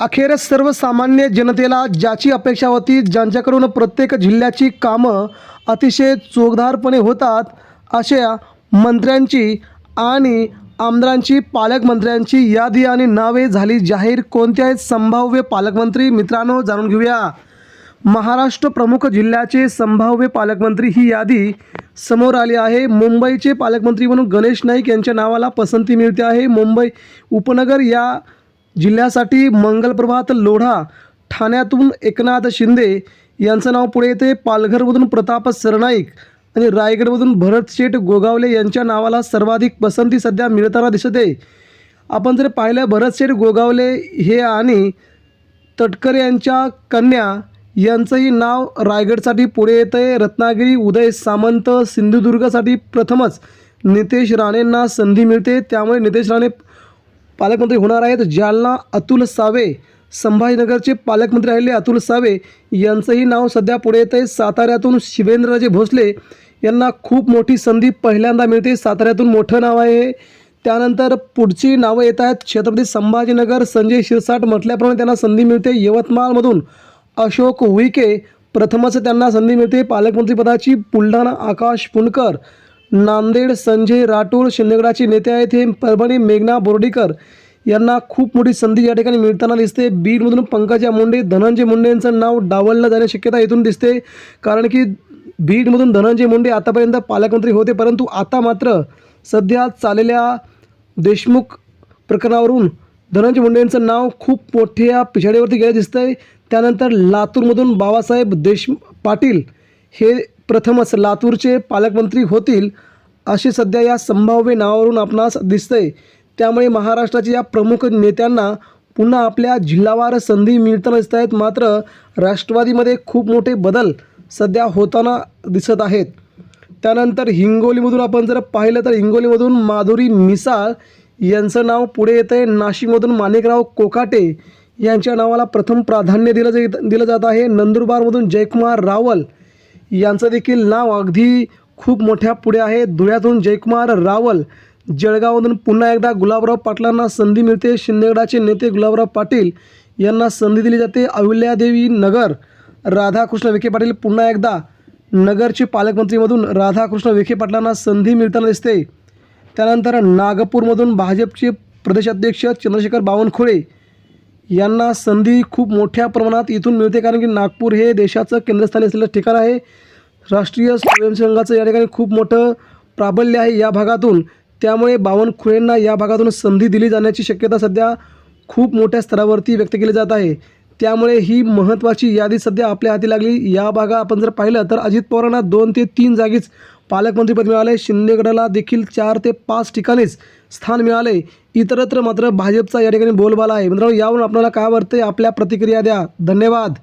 अखेर सर्वसामान्य जनतेला ज्याची अपेक्षा होती ज्यांच्याकडून प्रत्येक जिल्ह्याची कामं अतिशय चोखदारपणे होतात अशा मंत्र्यांची आणि आमदारांची पालकमंत्र्यांची यादी आणि नावे झाली जाहीर. कोणते आहेत संभाव्य पालकमंत्री मित्रांनो जाणून घेऊया. महाराष्ट्र प्रमुख जिल्ह्याचे संभाव्य पालकमंत्री ही यादी समोर आली आहे. मुंबईचे पालकमंत्री म्हणून गणेश नाईक यांच्या नावाला पसंती मिळते आहे. मुंबई उपनगर या जिल्ह्यासाठी मंगलप्रभात लोढा ठाण्यातून एकनाथ शिंदे यांचं नाव पुढे येते पालघरमधून प्रताप सरनाईक आणि रायगडमधून भरत शेठ गोगावले यांच्या नावाला सर्वाधिक पसंती सध्या मिळताना दिसत आहे. आपण जर पाहिलं भरत शेठ गोगावले हे आणि तटकरे यांच्या कन्या यांचंही नाव रायगडसाठी पुढे येतं. आहे रत्नागिरी उदय सामंत सिंधुदुर्गसाठी प्रथमच नितेश राणेंना संधी मिळते. त्यामुळे नितेश राणे पालकमंत्री होणार आहेत. जालना अतुल सावे संभाजीनगरचे पालकमंत्री राहिले अतुल सावे यांचंही नाव सध्या पुढे येत आहे साताऱ्यातून शिवेंद्रराजे भोसले यांना खूप मोठी संधी पहिल्यांदा मिळते. साताऱ्यातून मोठं नाव आहे. त्यानंतर पुढची नावं येत आहेत. छत्रपती संभाजीनगर संजय शिरसाट म्हटल्याप्रमाणे त्यांना संधी मिळते. यवतमाळमधून अशोक उईके प्रथमच त्यांना संधी मिळते. पालकमंत्रीपदाची बुलढाणा आकाश पुणकर नांदेड संजय राठोड शिंदेगडाचे नेते आहेत हे परभणी मेघना बोर्डीकर. यांना खूप मोठी संधी या ठिकाणी मिळताना दिसते. बीडमधून पंकजा मुंडे धनंजय मुंडे यांचं नाव डावललं जाण्याची शक्यता इथून दिसते. कारण की बीडमधून धनंजय मुंडे आतापर्यंत पालकमंत्री होते परंतु आता मात्र सध्या चाललेल्या देशमुख प्रकरणावरून धनंजय मुंडे यांचं नाव खूप मोठ्या पिछाडीवरती गेलं दिसतं आहे त्यानंतर लातूरमधून बाबासाहेब देश पाटील हे प्रथमच लातूरचे पालकमंत्री होतील असे सध्या या संभाव्य नावावरून आपणास दिसतंय. त्यामुळे महाराष्ट्राच्या या प्रमुख नेत्यांना पुन्हा आपल्या जिल्हावार संधी मिळताना दिसत आहेत. मात्र राष्ट्रवादीमध्ये खूप मोठे बदल सध्या होताना दिसत आहेत. त्यानंतर हिंगोलीमधून आपण जर पाहिलं तर हिंगोलीमधून माधुरी मिसाळ यांचं नाव पुढे येतं आहे नाशिकमधून माणिकराव कोकाटे यांच्या नावाला प्रथम प्राधान्य दिलं जात दिलं जात आहे. नंदुरबारमधून जयकुमार रावल यांचं देखील नाव अगदी खूप मोठ्या पुढे आहे. धुळ्यातून जयकुमार रावल जळगावमधून पुन्हा एकदा गुलाबराव पाटलांना संधी मिळते. शिंदेगडाचे नेते गुलाबराव पाटील यांना संधी दिली जाते. अहिल्यादेवी नगर राधाकृष्ण विखे पाटील पुन्हा एकदा नगरचे पालकमंत्रीमधून राधाकृष्ण विखे पाटलांना संधी मिळताना दिसते. त्यानंतर नागपूरमधून भाजपचे प्रदेशाध्यक्ष चंद्रशेखर बावनकुळे यांना संधी खूप मोठ्या प्रमाणात इथून मिळते कारण की नागपूर हे देशाचं केंद्रस्थानी असलेलं ठिकाण आहे. राष्ट्रीय स्वयंसेवकाचं या ठिकाणी खूप मोठं प्राबल्य आहे या भागातून. त्यामुळे बावनकुळेंना या भागातून संधी दिली जाण्याची शक्यता सध्या खूप मोठ्या स्तरावरती व्यक्त केली जात आहे. त्यामुळे ही महत्त्वाची यादी सध्या आपल्या हाती लागली. या भागा आपण जर पाहिलं तर अजित पवारांना दोन ते तीन जागीच पालकमंत्रीपद मिळाले. शिंदेगडाला देखील चार ते पाच ठिकाणीच स्थान मिळाले. इतरत्र मात्र भाजपचा या ठिकाणी बोलबाला आहे. मित्रांनो यावरून आपल्याला काय वाटते आपल्या प्रतिक्रिया द्या. धन्यवाद.